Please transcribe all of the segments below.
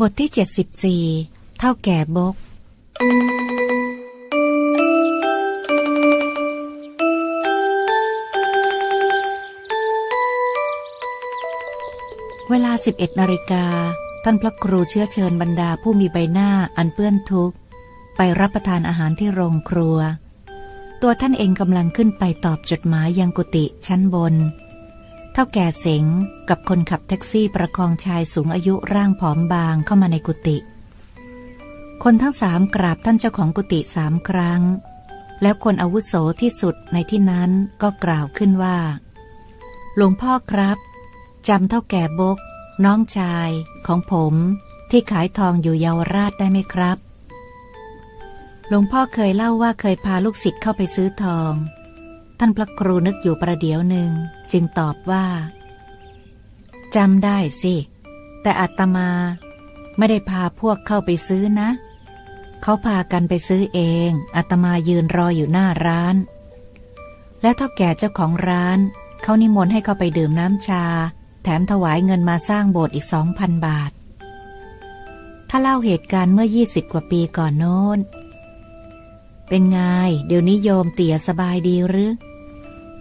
บทที่ 74 เท่าแก่บก เวลา 11นาฬิกา ท่านพระครูเชื้อเชิญบรรดาผู้มีใบหน้าอันเปื้อนทุกข์ ไปรับประทานอาหารที่โรงครัว ตัวท่านเองกำลังขึ้นไปตอบจดหมายยังกุฏิชั้นบน เท่าแก่เสงกับคนขับแท็กซี่ประคองชายสูงอายุร่างผอมบางเข้ามาในกุฏิคนทั้งสามกราบท่านเจ้าของกุฏิสามครั้ง แล้วคนอาวุโสที่สุดในที่นั้นก็กล่าวขึ้นว่า หลวงพ่อครับจำเท่าแก่บก น้องชาย ของผม ที่ขายทองอยู่เยาวราชได้ไหมครับ หลวงพ่อเคยเล่าว่าเคยพาลูกศิษย์เข้าไปซื้อทอง ท่านพระครูนึกอยู่ประเดี๋ยวหนึ่ง จึงตอบว่าจำได้สิ แต่อาตมาไม่ได้พาพวกเข้าไปซื้อนะ เขาพากันไปซื้อเองอาตมายืนรออยู่หน้าร้าน และเท่าแก่เจ้าของร้าน เขานิมนต์ให้เข้าไปดื่มน้ำชา แถมถวายเงินมาสร้างโบสถ์อีกสองพันบาท ถ้าเล่าเหตุการณ์เมื่อยี่สิบกว่าปีก่อนโน้น เป็นไง เดี๋ยวนี้โยมเตี่ยสบายดีหรือ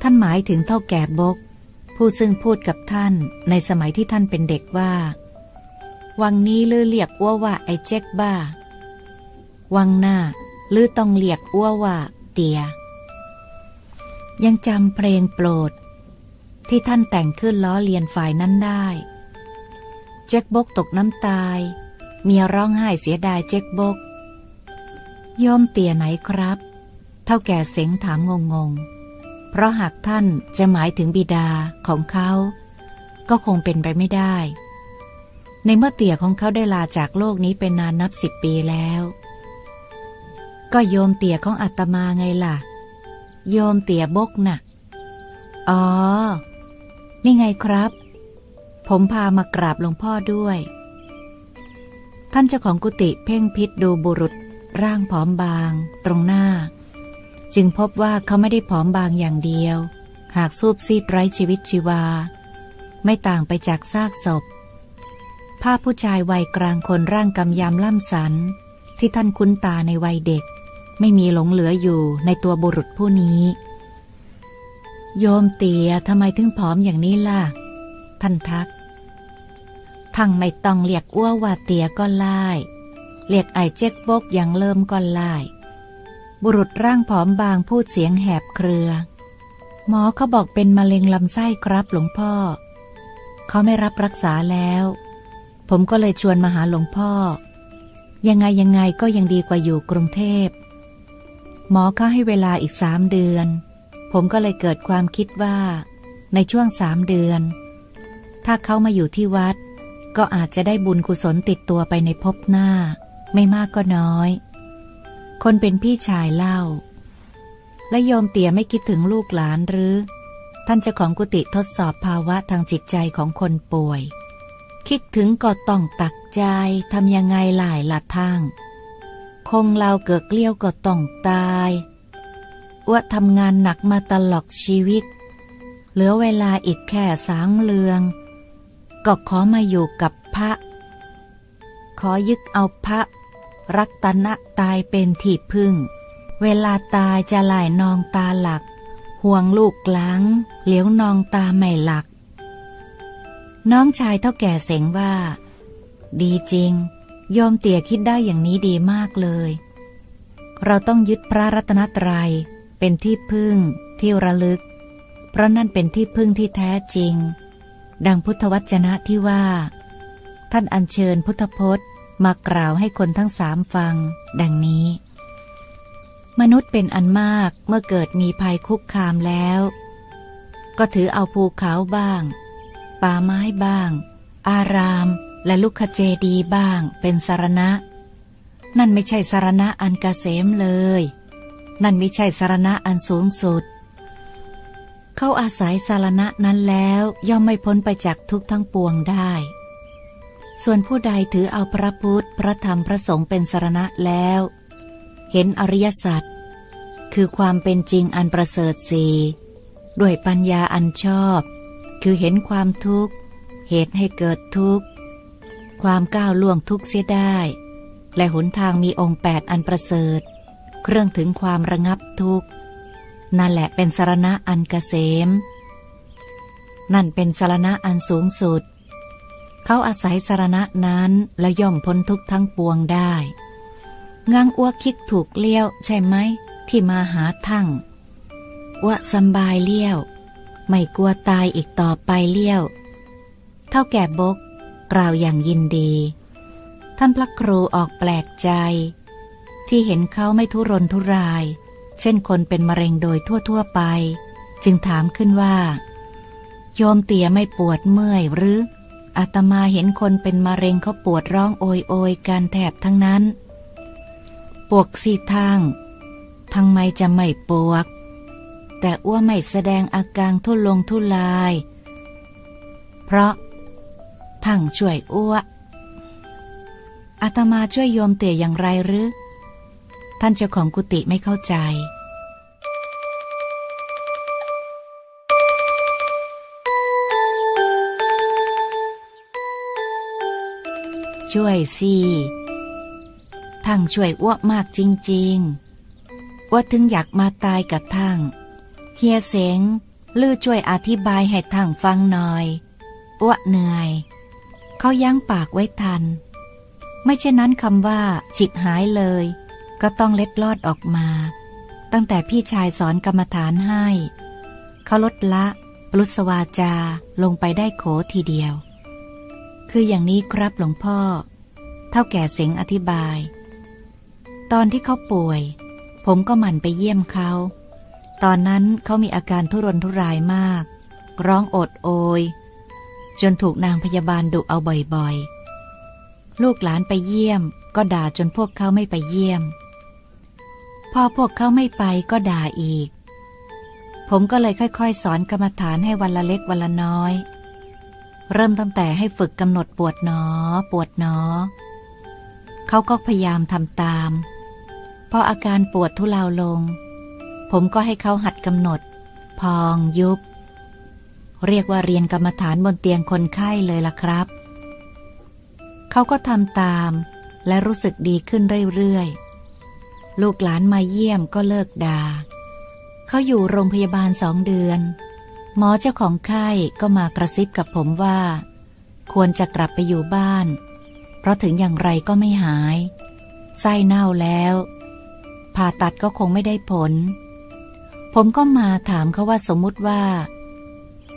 ท่านหมายถึงเท่าแก่บก ผู้ซึ่งพูดกับท่านในสมัยที่ท่านเป็นเด็กว่า วังนี้ลือเรียกอ้วว่าไอ้เจ๊กบ้า วังหน้าลือต้องเรียกอ้วว่าเตีย ยังจำเพลงโปรด ที่ท่านแต่งขึ้นล้อเลียนฝ่ายนั้นได้เจ๊กบกตกน้ำตาย เมียร้องไห้เสียดายเจ๊กบกโยมเตียไหนครับ เท่าแก่เสงถามงงง เพราะหากท่านจะหมายถึงบิดาของเขา ก็คงเป็นไปไม่ได้ ในเมื่อเตี่ยของเขาได้ลาจากโลกนี้เป็นนานนับสิบปีแล้ว ก็โยมเตี่ยของอาตมาไงล่ะ โยมเตี่ยบกน่ะ อ๋อ นี่ไงครับ ผมพามากราบหลวงพ่อด้วย ท่านเจ้าของกุฏิเพ่งพิษดูบุรุษร่างผอมบาง ตรงหน้า จึงพบว่าเขาไม่ได้ผอมบางอย่างเดียว หากสูบซีดไร้ชีวิตชีวา ไม่ต่างไปจากซากศพ ภาพผู้ชายวัยกลางคนร่างกำยำล่ำสัน ที่ท่านคุ้นตาในวัยเด็ก ไม่มีหลงเหลืออยู่ในตัวบุรุษผู้นี้ โยมเตียทำไมถึงผอมอย่างนี้ล่ะ ท่านทักทั้งไม่ต้องเรียกอ้วว่าเตียก็ไล่เรียกไอเจ๊กบกอย่างเริ่มก็ไล่ บุรุษร่างผอมบางพูดเสียงแหบเครือ หมอเขาบอกเป็นมะเร็งลำไส้ครับหลวงพ่อ เขาไม่รับรักษาแล้ว ผมก็เลยชวนมาหาหลวงพ่อ ยังไงยังไงก็ยังดีกว่าอยู่กรุงเทพ หมอเขาให้เวลาอีกสามเดือน ผมก็เลยเกิดความคิดว่า ในช่วงสามเดือน ถ้าเขามาอยู่ที่วัด ก็อาจจะได้บุญกุศลติดตัวไปในภพหน้า ไม่มากก็น้อย คนเป็นพี่ชายเล่า และโยมเตี่ยไม่คิดถึงลูกหลานหรือ ท่านเจ้าของกุฏิทดสอบภาวะทางจิตใจของคนป่วย คิดถึงก็ต้องตักใจทำยังไงหลายละทั้งคงเราเกิดเกลี้ยวก็ต้องตายอ้วทำงานหนักมาตลอดชีวิต เหลือเวลาอีกแค่สางเลือง ก็ขอมาอยู่กับพระ ขอยึดเอาพระ รักตนะตายเป็นที่พึ่ง เวลาตายจะไหลนองตาหลัก ห่วงลูกหลัง เหลียวนองตาไม่หลัก น้องชายเท่าแก่เสงว่า ดีจริง โยมเตี่ยคิดได้อย่างนี้ดีมากเลย เราต้องยึดพระรัตนตรัยเป็นที่พึ่งที่ระลึก เพราะนั่นเป็นที่พึ่งที่แท้จริง ดังพุทธวจนะที่ว่า ท่านอัญเชิญพุทธพจน์ มากล่าวให้คนทั้งสามฟัง ดังนี้ มนุษย์เป็นอันมากเมื่อเกิดมีภัยคุกคามแล้ว ก็ถือเอาภูเขาบ้าง ป่าไม้บ้าง อาราม และลุกขเจดีบ้าง เป็นสารณะ นั่นไม่ใช่สารณะอันกเกษมเลย นั่นไม่ใช่สารณะอันสูงสุด เขาอาศัยสารณะนั้นแล้วย่อมไม่พ้นไปจากทุกทั้งปวงได้ ส่วนผู้ใดถือเอาพระพุทธ พระธรรม พระสงฆ์เป็นสารณะแล้ว เห็นอริยสัจ คือความเป็นจริงอันประเสริฐสีด้วยปัญญาอันชอบ คือเห็นความทุกข์ เหตุให้เกิดทุกข์ ความก้าวล่วงทุกข์เสียได้ และหนทางมีองค์แปดอันประเสริฐ เครื่องถึงความระงับทุกข์ นั่นแหละเป็นสารณะอันกเกษม นั่นเป็นสารณะอันสูงสุด เขาอาศัยสารณะนั้นแล้วย่อมพ้นทุกทั้งปวงได้งังอ้วคิดถูกเลี้ยวใช่ไหม ที่มาหาทั้งอ้วสบายเลี้ยว ไม่กลัวตายอีกต่อไปเลี้ยว เท่าแก่บก กล่าวอย่างยินดี ท่านพระครูออกแปลกใจ ที่เห็นเขาไม่ทุรนทุราย เช่นคนเป็นมะเร็งโดยทั่วๆไป จึงถามขึ้นว่า โยมเตียไม่ปวดเมื่อยหรือ อาตมาเห็นคนเป็นมะเร็งเขาปวดร้องโอยโอยการแถบทั้งนั้น ปวกสีทางทางไม่จะไม่ปวก แต่อ้วไม่แสดงอาการทุลงทุลาย เพราะทั้งช่วยอ้วอาตมาช่วยโยมเตี่ยอย่างไรหรือ ท่านเจ้าของกุฏิไม่เข้าใจ ช่วยสิทั้งช่วยอ้วมากจริงๆว่าถึงอยากมาตายกับทั้งเฮียเสงลือช่วยอธิบายให้ทั้งฟังหน่อยอ้วเหนื่อย เขายั้งปากไว้ทัน ไม่เช่นนั้นคำว่าจิกหายเลย ก็ต้องเล็ดลอดออกมา ตั้งแต่พี่ชายสอนกรรมฐานให้ เขาลดละปลุสวาจาลงไปได้โขทีเดียว คืออย่างนี้ครับหลวงพ่อ เท่าแก่เสงอธิบาย ตอนที่เขาป่วย ผมก็หมั่นไปเยี่ยมเขา ตอนนั้นเขามีอาการทุรนทุรายมาก ร้องโอดโอย จนถูกนางพยาบาลดุเอาบ่อยๆ ลูกหลานไปเยี่ยม ก็ด่าจนพวกเขาไม่ไปเยี่ยม พอพวกเขาไม่ไปก็ด่าอีก ผมก็เลยค่อยๆ สอนกรรมฐานให้วันละเล็กวันละน้อย เริ่มตั้งแต่ให้ฝึกกำหนดปวดหนอ ปวดหนอ เขาก็พยายามทำตาม พออาการปวดทุเลาลง ผมก็ให้เขาหัดกำหนด พองยุบ เรียกว่าเรียนกรรมฐานบนเตียงคนไข้เลยล่ะครับ เขาก็ทำตามและรู้สึกดีขึ้นเรื่อยๆ ลูกหลานมาเยี่ยมก็เลิกดา่า เขาอยู่โรงพยาบาลสองเดือน หมอเจ้าของไข้ก็มากระซิบกับผมว่า ควรจะกลับไปอยู่บ้าน เพราะถึงอย่างไรก็ไม่หาย ไส้เน่าแล้ว ผ่าตัดก็คงไม่ได้ผล ผมก็มาถามเขาว่าสมมุติว่า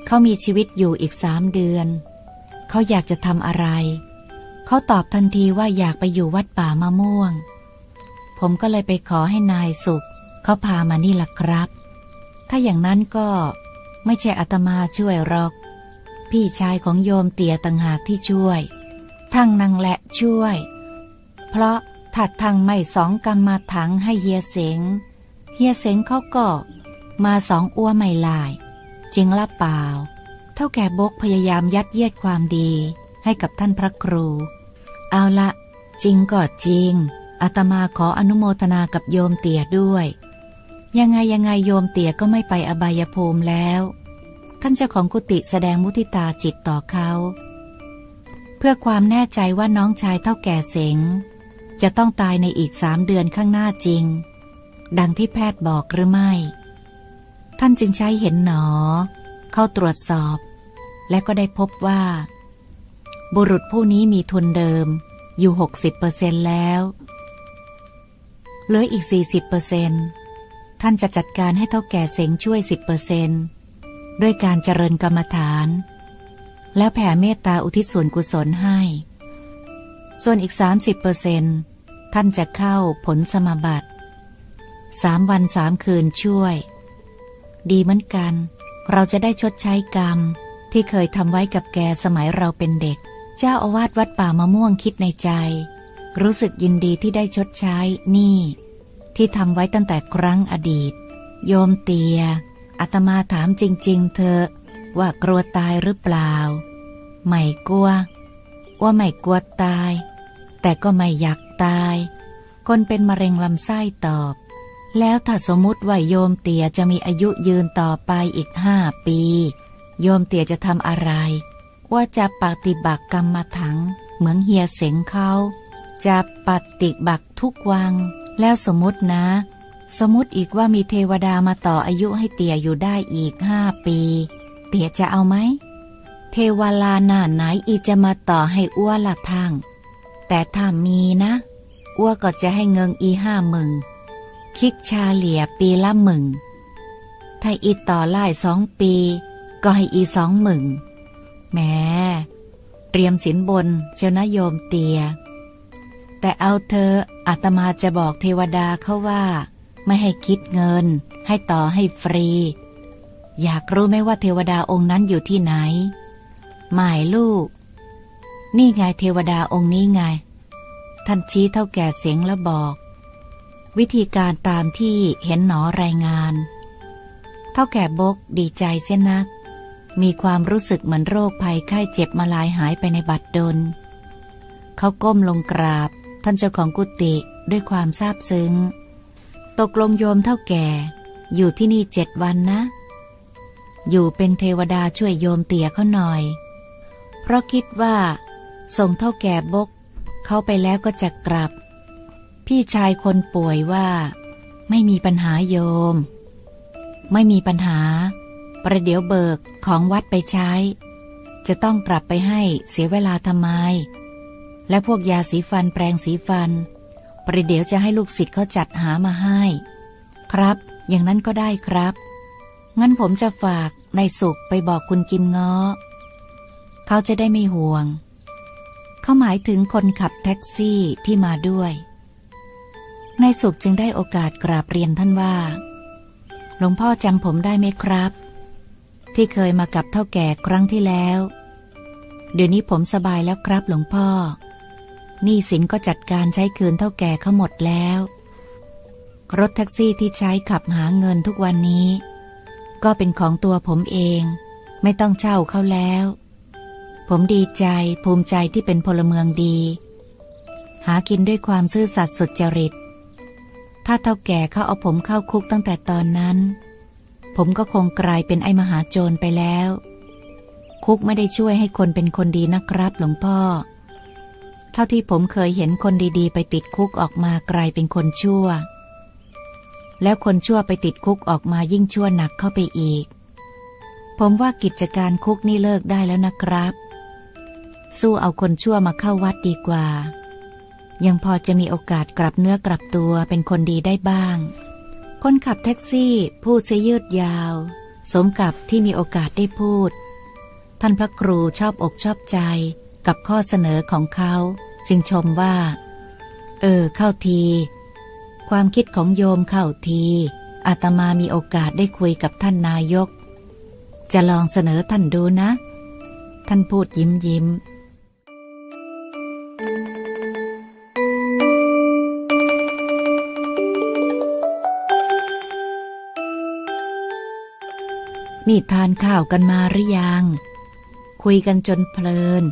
เขามีชีวิตอยู่อีกสามเดือน เขาอยากจะทำอะไร เขาตอบทันทีว่าอยากไปอยู่วัดป่ามะม่วง ผมก็เลยไปขอให้นายสุข เขาพามานี่ล่ะครับ ถ้าอย่างนั้นก็ ไม่ใช่อาตมาช่วยหรอก พี่ชายของโยมเตียต่างหากที่ช่วย ทั้งนางและช่วย เพราะถัดทางไม่สองกรรมมาถังให้เฮียเสงเฮียเสงเขาก็มาสองอ้วไม่ลายจริงละเปล่า เท่าแก่บกพยายามยัดเยียดความดีให้กับท่านพระครู เอาละจริงก็จริงอาตมาขออนุโมทนากับโยมเตี่ยด้วย ยังไงยังไงโยมเตี่ยก็ไม่ไปอบายภูมิแล้ว ท่านเจ้าของกุฏิแสดงมุทิตาจิตต่อเขา เพื่อความแน่ใจว่าน้องชายเท่าแก่เสงจะต้องตายในอีกสามเดือนข้างหน้าจริง ดังที่แพทย์บอกหรือไม่ ท่านจึงใช้เห็นหนอ เข้าตรวจสอบ และก็ได้พบว่า บุรุษผู้นี้มีทุนเดิมอยู่หกสิบเปอร์เซ็นแล้ว เหลืออีกสี่สิบเปอร์เซ็น ท่านจะจัดการให้เท่าแก่เสงช่วยสิบเปอร์เซ็นด้วยการเจริญกรรมฐาน แล้วแผ่เมตตาอุทิศส่วนกุศลให้ ส่วนอีกสามสิบเปอร์เซ็นท่านจะเข้าผลสมบัติสามวันสามคืนช่วย ดีเหมือนกัน เราจะได้ชดใช้กรรม ที่เคยทำไว้กับแกสมัยเราเป็นเด็ก เจ้าอาวาสวัดป่ามะม่วงคิดในใจ รู้สึกยินดีที่ได้ชดใช้หนี่ ที่ทำไว้ตั้งแต่ครั้งอดีต โยมเตียอาตมาถามจริง ๆ เธอว่ากลัวตายหรือเปล่า ไม่กลัว ว่าไม่กลัวตาย แต่ก็ไม่อยากตาย คนเป็นมะเร็งลำไส้ตอบ แล้วถ้าสมมติว่าโยมเตียจะมีอายุยืนต่อไปอีกห้าปี โยมเตียจะทำอะไร ว่าจะปฏิบัติกรรมมาถัง เหมือนเฮียเสงเขาจะปฏิบัติทุกวัง แล้วสมมตินะ สมมติอีกว่ามีเทวดามาต่ออายุให้เตี่ยอยู่ได้อีกห้าปี เตี่ยจะเอาไหม เทวลาหน้าไหนอีจะมาต่อให้อ้วละทั้งแต่ถ้ามีนะ อ้วก็จะให้เงินอีห้าหมึง คิกชาเหลียปีละหมึง ถ้าอีต่อไล่สองปี ก็ให้อีสองหมึงแหมเตรียมสินบนเจ้านะโยมเตีย แต่เอาเธออาตมาจะบอกเทวดาเขาว่า ไม่ให้คิดเงิน ให้ต่อให้ฟรี อยากรู้ไหมว่าเทวดาองค์นั้นอยู่ที่ไหน หมายลูก นี่ไงเทวดาองค์นี้ไง ท่านชี้เท่าแก่เสียงแล้วบอก วิธีการตามที่เห็นหนอรายงาน เท่าแก่บกดีใจเสียนัก มีความรู้สึกเหมือนโรคภัยไข้เจ็บมาลายหายไปในบัดดลเขาก้มลงกราบ ท่านเจ้าของกุฏิด้วยความซาบซึ้ง ตกลงโยมเท่าแก่ อยู่ที่นี่เจ็ดวันนะ อยู่เป็นเทวดาช่วยโยมเตี่ยเขาหน่อย เพราะคิดว่า ส่งเท่าแก่บก เข้าไปแล้วก็จะกลับ พี่ชายคนป่วยว่า ไม่มีปัญหาโยม ไม่มีปัญหา ประเดี๋ยวเบิกของวัดไปใช้ จะต้องกลับไปให้เสียเวลาทำไม และพวกยาสีฟันแปรงสีฟัน ประเดี๋ยวจะให้ลูกศิษย์เขาจัดหามาให้ ครับ อย่างนั้นก็ได้ครับ งั้นผมจะฝากนายสุขไปบอกคุณกิมง้อ เขาจะได้ไม่ห่วง เขาหมายถึงคนขับแท็กซี่ที่มาด้วยนายสุขจึงได้โอกาสกราบเรียนท่านว่า หลวงพ่อจำผมได้ไหมครับ ที่เคยมากับเท่าแก่ครั้งที่แล้ว เดี๋ยวนี้ผมสบายแล้วครับหลวงพ่อ หนี้สินก็จัดการใช้คืนเท่าแก่เขาหมดแล้ว รถแท็กซี่ที่ใช้ขับหาเงินทุกวันนี้ ก็เป็นของตัวผมเอง ไม่ต้องเช่าเขาแล้ว ผมดีใจภูมิใจที่เป็นพลเมืองดี หากินด้วยความซื่อสัตย์สุจริต ถ้าเท่าแก่เขาเอาผมเข้าคุกตั้งแต่ตอนนั้น ผมก็คงกลายเป็นไอ้มหาโจรไปแล้ว คุกไม่ได้ช่วยให้คนเป็นคนดีนะครับหลวงพ่อ เท่าที่ผมเคยเห็นคนดีๆ ไปติดคุกออกมากลายเป็นคนชั่ว แล้วคนชั่วไปติดคุกออกมายิ่งชั่วหนักเข้าไปอีก ผมว่ากิจการคุกนี่เลิกได้แล้วนะครับ สู้เอาคนชั่วมาเข้าวัดดีกว่า ยังพอจะมีโอกาสกลับเนื้อกลับตัวเป็นคนดีได้บ้าง คนขับแท็กซี่พูดเสยยืดยาว สมกับที่มีโอกาสได้พูด ท่านพระครูชอบอกชอบใจกับข้อเสนอของเขา จึงชมว่า เออ เข้าที ความคิดของโยมเข้าทีอาตมามีโอกาสได้คุยกับท่านนายก จะลองเสนอท่านดูนะ ท่านพูดยิ้มยิ้มนี่ทานข้าวกันมาหรือยัง คุยกันจนเพลิน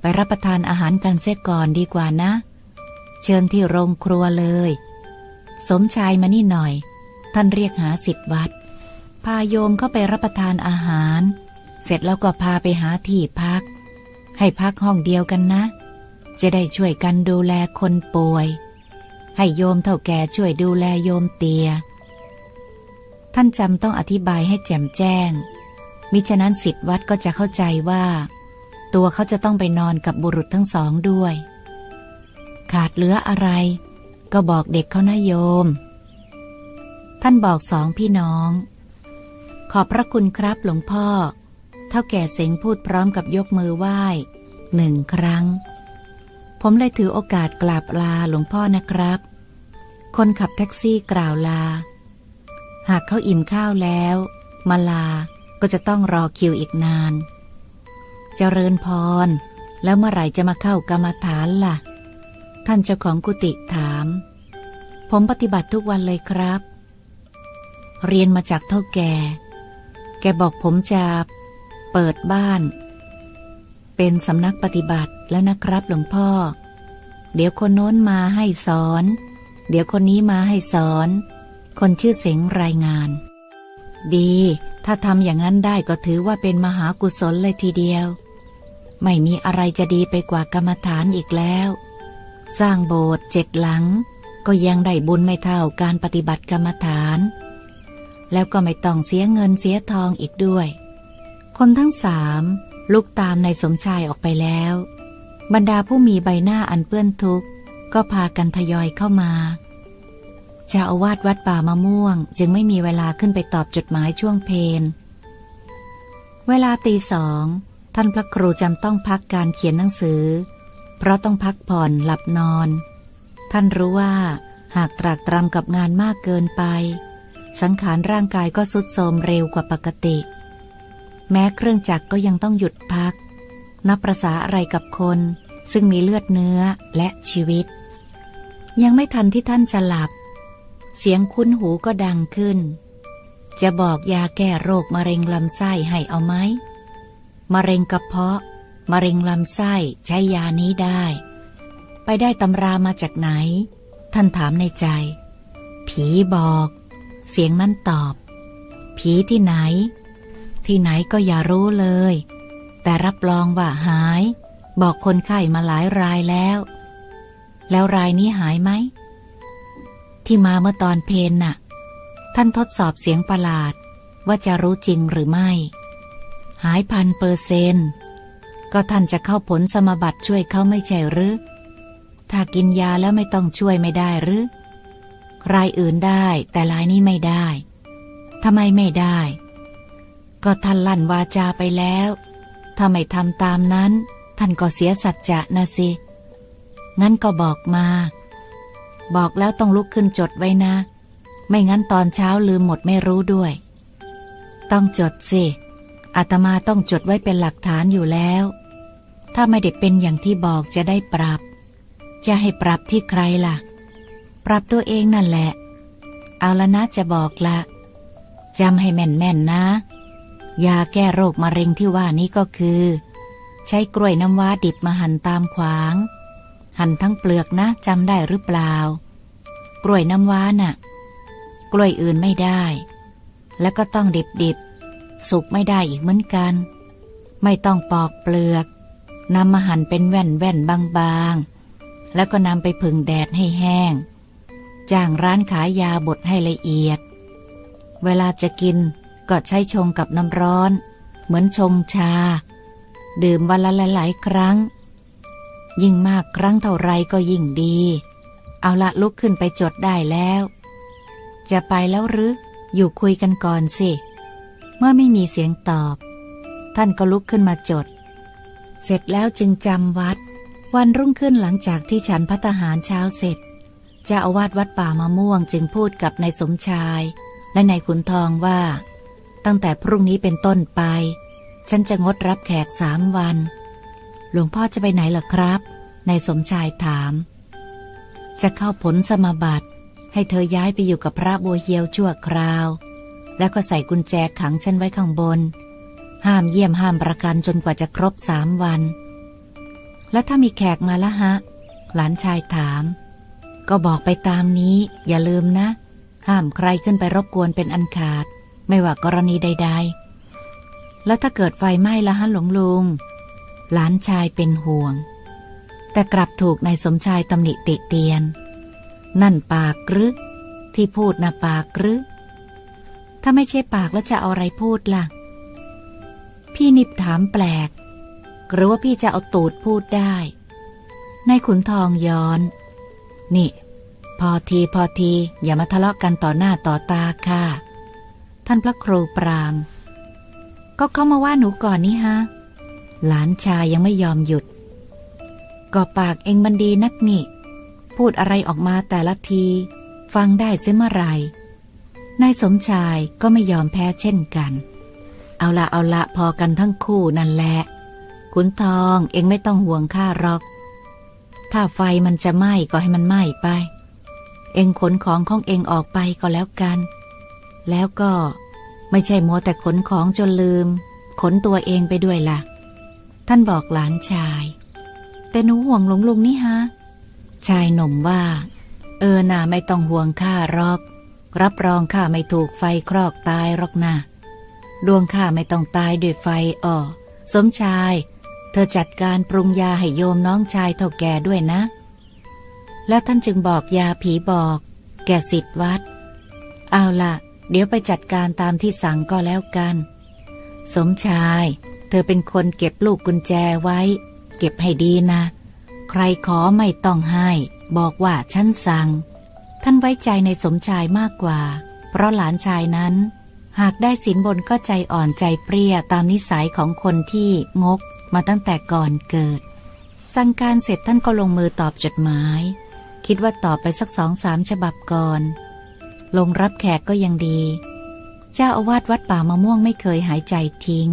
ไปรับประทานอาหารกันเสียก่อนดีกว่านะ เชิญที่โรงครัวเลย สมชายมานี่หน่อย ท่านเรียกหาสิทธิวัด พาโยมเข้าไปรับประทานอาหาร เสร็จแล้วก็พาไปหาที่พัก ให้พักห้องเดียวกันนะ จะได้ช่วยกันดูแลคนป่วย ให้โยมเท่าแก่ช่วยดูแลโยมเตีย ท่านจำต้องอธิบายให้แจ่มแจ้ง มิฉะนั้นสิทธิวัดก็จะเข้าใจว่า ตัวเขาจะต้องไปนอนกับบุรุษทั้งสองด้วย ขาดเหลืออะไร ก็บอกเด็กเขานะโยม ท่านบอกสองพี่น้อง ขอบพระคุณครับหลวงพ่อ เท่าแก่เสงพูดพร้อมกับยกมือไหว้หนึ่งครั้ง ผมเลยถือโอกาสกราบลาหลวงพ่อนะครับ คนขับแท็กซี่กล่าวลา หากเขาอิ่มข้าวแล้ว มาลาก็จะต้องรอคิวอีกนาน เจริญพร แล้วเมื่อไหร่จะมาเข้ากรรมฐานล่ะ ท่านเจ้าของกุฏิถาม ผมปฏิบัติทุกวันเลยครับ เรียนมาจากเท่าแก่ แกบอกผมจะเปิดบ้าน เป็นสำนักปฏิบัติแล้วนะครับหลวงพ่อ เดี๋ยวคนโน้นมาให้สอน เดี๋ยวคนนี้มาให้สอน คนชื่อเสงรายงาน ดีถ้าทำอย่างนั้นได้ก็ถือว่าเป็นมหากุศลเลยทีเดียว ไม่มีอะไรจะดีไปกว่ากรรมฐานอีกแล้ว สร้างโบสถ์เจ็ดหลัง ก็ยังได้บุญไม่เท่าการปฏิบัติกรรมฐาน แล้วก็ไม่ต้องเสียเงินเสียทองอีกด้วย คนทั้งสามลุกตามในายสมชายออกไปแล้ว บรรดาผู้มีใบหน้าอันเปื้อนทุกข์ ก็พากันทยอยเข้ามาเจ้าอาวาสวัดป่ามะม่วง จึงไม่มีเวลาขึ้นไปตอบจดหมายช่วงเพน เวลาตีสอง ท่านพระครูจำต้องพักการเขียนหนังสือ เพราะต้องพักผ่อนหลับนอน ท่านรู้ว่า หากตรากตรำกับงานมากเกินไป สังขารร่างกายก็สุดโทรมเร็วกว่าปกติ แม้เครื่องจักรก็ยังต้องหยุดพัก นับประษาอะไรกับคน ซึ่งมีเลือดเนื้อและชีวิต ยังไม่ทันที่ท่านจะหลับ เสียงคุ้นหูก็ดังขึ้น จะบอกยาแก้โรคมะเร็งลำไส้ให้เอาไหม มะเร็งกระเพาะ มะเร็งลำไส้ใช้ยานี้ได้ ไปได้ตำรามาจากไหน ท่านถามในใจ ผีบอก เสียงนั้นตอบ ผีที่ไหน ที่ไหนก็อย่ารู้เลย แต่รับรองว่าหาย บอกคนไข้มาหลายรายแล้ว แล้วรายนี้หายไหม ที่มาเมื่อตอนเพนน่ะ ท่านทดสอบเสียงประหลาดว่าจะรู้จริงหรือไม่ หายพันเปอร์เซนต์ก็ท่านจะเข้าผลสมบัติช่วยเขาไม่ใช่หรือ ถ้ากินยาแล้วไม่ต้องช่วยไม่ได้หรือ รายอื่นได้แต่รายนี้ไม่ได้ทำไมไม่ได้ ก็ท่านลั่นวาจาไปแล้ว ถ้าไม่ทำตามนั้น ท่านก็เสียสัจจะนะสิ งั้นก็บอกมา บอกแล้วต้องลุกขึ้นจดไว้นะ ไม่งั้นตอนเช้าลืมหมดไม่รู้ด้วย ต้องจดสิ อาตมาต้องจดไว้เป็นหลักฐานอยู่แล้ว ถ้าไม่ได้เป็นอย่างที่บอกจะได้ปรับ จะให้ปรับที่ใครล่ะ ปรับตัวเองนั่นแหละ เอาละนะจะบอกละจำให้แม่นๆนนะยาแก้โรคมะเร็งที่ว่านี้ก็คือ ใช้กล้วยน้ำว้าดิบมาหั่นตามขวาง หั่นทั้งเปลือกนะจำได้หรือเปล่า กล้วยน้ำว้าน่ะ กล้วยอื่นไม่ได้ แล้วก็ต้องดิบดิบๆ สุกไม่ได้อีกเหมือนกัน ไม่ต้องปอกเปลือกนำมาหั่นเป็นแว่นแว่นบางๆ แล้วก็นำไปผึ่งแดดให้แห้ง จ้างร้านขายยาบดให้ละเอียด เวลาจะกินก็ใช้ชงกับน้ำร้อน เหมือนชงชา ดื่มวันละหลายๆครั้ง ยิ่งมากครั้งเท่าไรก็ยิ่งดี เอาละลุกขึ้นไปจดได้แล้ว จะไปแล้วหรืออยู่คุยกันก่อนสิ เมื่อไม่มีเสียงตอบ ท่านก็ลุกขึ้นมาจด เสร็จแล้วจึงจำวัด วันรุ่งขึ้นหลังจากที่ฉันพัตหารเช้าเสร็จเจ้าอาวาสวัดป่ามะม่วงจึงพูดกับนายสมชาย และนายขุนทองว่า ตั้งแต่พรุ่งนี้เป็นต้นไป ฉันจะงดรับแขกสามวัน หลวงพ่อจะไปไหนล่ะครับนายสมชายถาม จะเข้าผลสมาบัติ ให้เธอย้ายไปอยู่กับพระบัวเฮียวชั่วคราว แล้วก็ใส่กุญแจขังฉันไว้ข้างบน ห้ามเยี่ยมห้ามประกันจนกว่าจะครบสามวัน แล้วถ้ามีแขกมาละฮะ หลานชายถาม ก็บอกไปตามนี้ อย่าลืมนะ ห้ามใครขึ้นไปรบกวนเป็นอันขาด ไม่ว่ากรณีใด ๆ แล้วถ้าเกิดไฟไหม้ละฮะหลวงลุง หลานชายเป็นห่วง แต่กลับถูกนายสมชายตำหนิติเตียน นั่นปากหรือที่พูดนะปากหรือ ถ้าไม่ใช่ปากแล้วจะเอาอะไรพูดล่ะ พี่นิบถามแปลก หรือว่าพี่จะเอาตูดพูดได้นายขุนทองย้อน นี่ พอทีพอทีอย่ามาทะเลาะกันต่อหน้าต่อตาค่ะ ท่านพระครูปราม ก็เข้ามาว่าหนูก่อนนี่ฮะ หลานชายยังไม่ยอมหยุด ก็ปากเองมันดีนักนี่ พูดอะไรออกมาแต่ละที ฟังได้เสียเมื่อไหร นายสมชายก็ไม่ยอมแพ้เช่นกัน เอาละเอาละพอกันทั้งคู่นั่นแหละ ขุนทองเองไม่ต้องห่วงข้าหรอก ถ้าไฟมันจะไหม้ก็ให้มันไหม้ไป เองขนของของเองออกไปก็แล้วกัน แล้วก็ไม่ใช่มัวแต่ขนของจนลืม ขนตัวเองไปด้วยล่ะ ท่านบอกหลานชาย แต่หนูห่วงหลวงลุงนี่ฮะ ชายหนุ่มว่า เออนาไม่ต้องห่วงข้าหรอก รับรองข้าไม่ถูกไฟครอกตายหรอกนะดวงข้าไม่ต้องตายด้วยไฟอ้อสมชาย เธอจัดการปรุงยาให้โยมน้องชายเท่าแก่ด้วยนะ แล้วท่านจึงบอกยาผีบอก แก่สิทธิ์วัด เอาล่ะเดี๋ยวไปจัดการตามที่สั่งก็แล้วกัน สมชาย เธอเป็นคนเก็บลูกกุญแจไว้ เก็บให้ดีนะ ใครขอไม่ต้องให้ บอกว่าฉันสั่ง ท่านไว้ใจในสมชายมากกว่า เพราะหลานชายนั้น หากได้สินบนก็ใจอ่อนใจเปรี้ยตามนิสัยของคนที่งกมาตั้งแต่ก่อนเกิด สั่งการเสร็จท่านก็ลงมือตอบจดหมาย คิดว่าตอบไปสักสองสามฉบับก่อน ลงรับแขกก็ยังดี เจ้าอาวาสวัดป่ามะม่วงไม่เคยหายใจทิ้ง